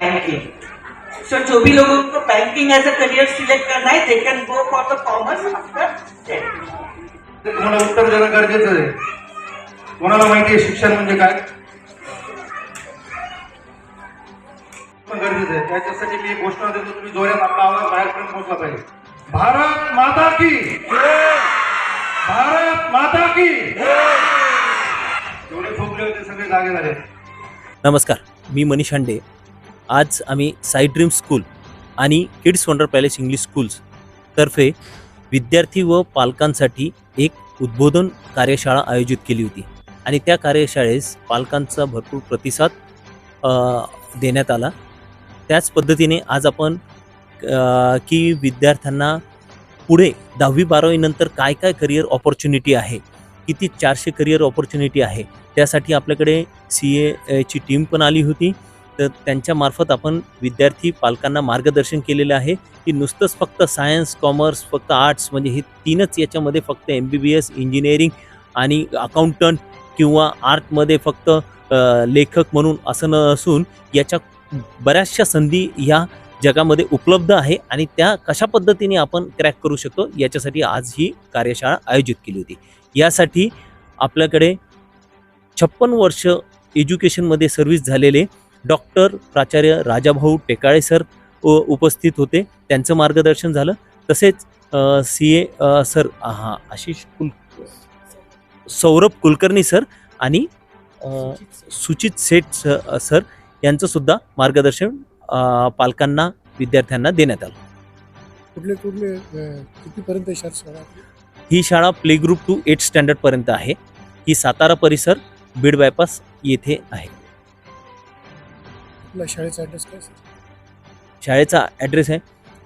Banking so जो भी लोगों को banking as a career select करना है they can go for the commerce after तुम्हाला उत्तर देणं गरजेचं आहे? कोणाला माहिती आहे शिक्षण म्हणजे काय? पण गरजेचं आहे. त्याच्यासाठी मी एक घोषणा देतो तुम्ही जोऱ्यात आपला आवाज बाहेरपर्यंत पोहोचला पाहिजे. भारत माता की! भारत माता की! झोपले होते सगळे जागे झाले नमस्कार मी मनीष हांडे. आज आम्ही साई ड्रीम स्कूल आणि kids wonder palace English schools तर्फे विद्यार्थी व पालकांसाठी एक उद्बोधन कार्यशाळा आयोजित केली होती. आणि त्या कार्यशाळेस पालकांचा भरपूर प्रतिसाद देण्यात आला. त्याच पद्धतीने आज आपण की विद्यार्थ्यांना पुढे दहावी बारावीनंतर काय काय करिअर ऑपॉर्च्युनिटी आहे किती चारशे करिअर ऑपॉर्च्युनिटी आहे त्यासाठी आपल्याकडे सी एची टीम पण आली होती. तर त्यांच्यामार्फत आपण विद्यार्थी पालकांना मार्गदर्शन केलेलं आहे की नुसतंच फक्त सायन्स कॉमर्स फक्त आर्ट्स म्हणजे हे तीनच याच्यामध्ये फक्त M B B S engineering आणि अकाउंटंट किंवा आर्टमध्ये फक्त लेखक म्हणून असं नसून याच्या बऱ्याचशा संधी ह्या जगामध्ये उपलब्ध आहे आणि त्या कशा पद्धतीने आपण क्रॅक करू शकतो याच्यासाठी आज ही कार्यशाळा आयोजित केली होती. यासाठी आपल्याकडे छप्पन वर्ष एज्युकेशनमध्ये सर्व्हिस झालेले डॉक्टर प्राचार्य राजाभाऊ टेकाळे सर उपस्थित होते. त्यांचं मार्गदर्शन झालं. तसेच सी ए सर हां आशिष कुल सौरभ कुलकर्णी सर आणि सुचित सेठ सर यांचंसुद्धा मार्गदर्शन पालकांना विद्यार्थ्यांना देण्यात आलं. कुठले कुठले कितीपर्यंत? ही शाळा प्ले ग्रुप टू एट स्टँडर्डपर्यंत आहे. ही सातारा परिसर बीड बायपास येथे आहे. आपल्या शाळेचा ॲड्रेस काय सर शाळेचा ॲड्रेस आहे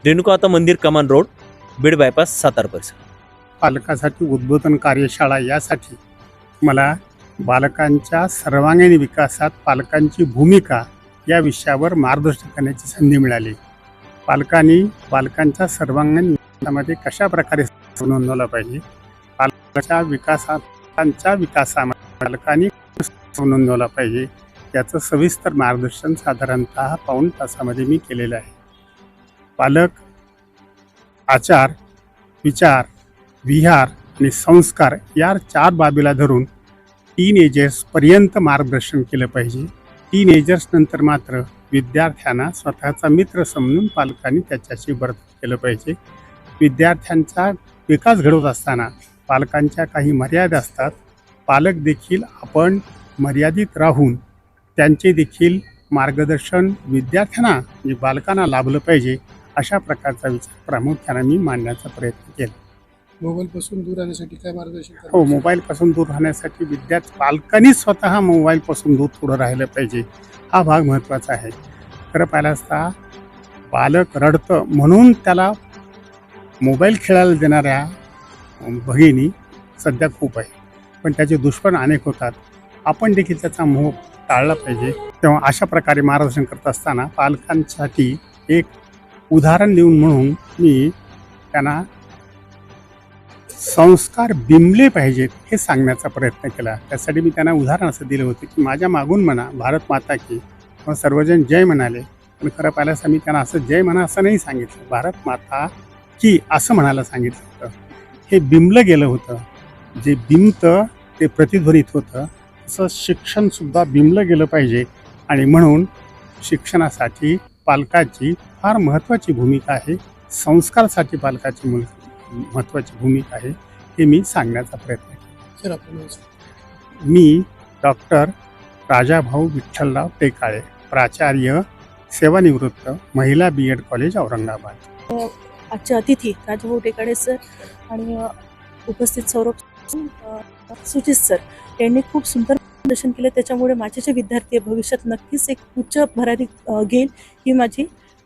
रेणुकाता मंदिर कमान रोड बीड बायपास सातारा परिसर पालकासाठी उद्बोधन कार्यशाळा यासाठी मला बालकांच्या सर्वांगीण विकासात पालकांची भूमिका या विषयावर मार्गदर्शन करण्याची संधी मिळाली. पालकांनी बालकांच्या सर्वांगीण विकासामध्ये कशा प्रकारे नोंदवला पाहिजे? पालकांच्या विकासात विकासामध्ये पालकांनी नोंदवला पाहिजे? याचं सविस्तर मार्गदर्शन साधारणतः पाऊण तासामध्ये मी केलेलं आहे. पालक आचार विचार विहार आणि संस्कार या चार बाबीला धरून टीनेजर्सपर्यंत मार्गदर्शन केलं पाहिजे. टीनेजर्सनंतर एजर्स नंतर मात्र विद्यार्थ्यांना स्वतःचा मित्र समजून पालकांनी त्याच्याशी वर्तन केलं पाहिजे. विद्यार्थ्यांचा विकास घडवत असताना पालकांच्या काही मर्यादा असतात. पालक देखील आपण मर्यादित राहून त्यांचे देखील मार्गदर्शन विद्यार्थ्यांना म्हणजे बालकांना लाभलं पाहिजे अशा प्रकारचा विचार प्रामुख्याने मी मांडण्याचा प्रयत्न केला. मोबाईलपासून दूर राहण्यासाठी काय मार्गदर्शन हो मोबाईलपासून दूर राहण्यासाठी विद्यार्थी पालकांनी स्वतः मोबाईलपासून दूर थोडं राहिलं पाहिजे. हा भाग महत्त्वाचा आहे. खरं पाहिलं असता बालक रडतं म्हणून त्याला मोबाईल खेळायला देणाऱ्या भगिनी सध्या खूप आहे पण त्याचे दुष्परिणाम अनेक होतात. आपण देखील त्याचा मोह टाळला पाहिजे. तेव्हा अशा प्रकारे मार्गदर्शन करत असताना पालकांसाठी एक उदाहरण देऊन म्हणून मी त्यांना संस्कार बिंबले पाहिजेत हे सांगण्याचा प्रयत्न केला. त्यासाठी मी त्यांना उदाहरण असं दिलं होतं की माझ्या मागून म्हणा भारत माता की. मग सर्वजण जय म्हणाले. पण खरं पाहिलं असं मी त्यांना असं जय म्हणा असं नाही सांगितलं. भारत माता की असं म्हणायला सांगितलं होतं. हे बिंबलं गेलं होतं. जे बिंबतं ते प्रतिध्वनित होतं. तसं शिक्षणसुद्धा बिंबलं गेलं पाहिजे. आणि म्हणून शिक्षणासाठी पालकाची फार महत्त्वाची भूमिका आहे. संस्कारासाठी पालकाची मुल महत्त्वाची भूमिका आहे हे मी सांगण्याचा प्रयत्न केला. मी डॉक्टर राजाभाऊ विठ्ठलराव टेकाळे प्राचार्य सेवानिवृत्त महिला बी एड कॉलेज औरंगाबाद. आजचे अतिथी राजभाऊ टेकाडे सर आणि उपस्थित सौरभ सुजित सर यांनी खूप सुंदर प्रदर्शन केलं. त्याच्यामुळे माझे जे विद्यार्थी आहे भविष्यात नक्कीच एक उच्च भरारी घेईल ही माझी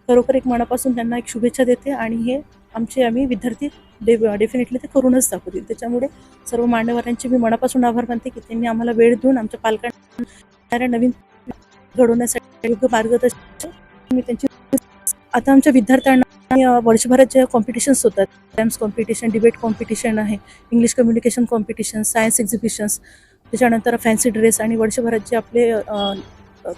खरोखर एक मनापासून त्यांना एक शुभेच्छा देते आणि हे आमचे आम्ही विद्यार्थी डे डेफिनेटली ते करूनच दाखवतील. त्याच्यामुळे सर्व मान्यवरांचे मी मनापासून आभार मानते की त्यांनी आम्हाला वेळ देऊन आमच्या पालकांना नवीन घडवण्यासाठी योग्य मार्गदर्शन मी त्यांची आता आमच्या विद्यार्थ्यांना आणि वर्षभरात जे कॉम्पिटिशन्स होतात टाइम्स कॉम्पिटिशन डिबेट कॉम्पिटिशन आहे English communication competition science exhibitions त्याच्यानंतर फॅन्सी ड्रेस आणि वर्षभरात जे आपले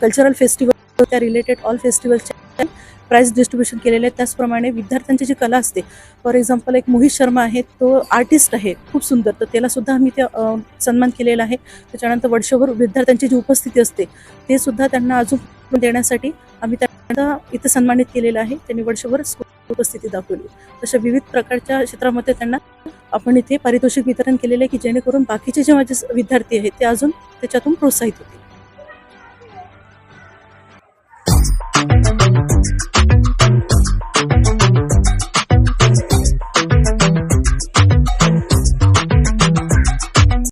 कल्चरल फेस्टिवल त्या रिलेटेड ऑल फेस्टिवलच्या प्राईज डिस्ट्रीब्युशन केलेले आहे त्याचप्रमाणे विद्यार्थ्यांची जी कला असते फॉर एक्झाम्पल एक मोहित शर्मा आहे तो आर्टिस्ट आहे खूप सुंदर. तर त्याला सुद्धा आम्ही त्या सन्मान केलेला आहे. त्याच्यानंतर वर्षभर विद्यार्थ्यांची जी उपस्थिती असते ते सुद्धा त्यांना अजून देण्यासाठी आम्ही त्या इथं सन्मानित केलेलं आहे. त्यांनी वर्षभर उपस्थिती दाखवली. अशा विविध प्रकारच्या क्षेत्रामध्ये त्यांना आपण इथे पारितोषिक वितरण केलेलं आहे की जेणेकरून बाकीचे जे माझे विद्यार्थी आहेत ते अजून त्याच्यातून प्रोत्साहित होतील.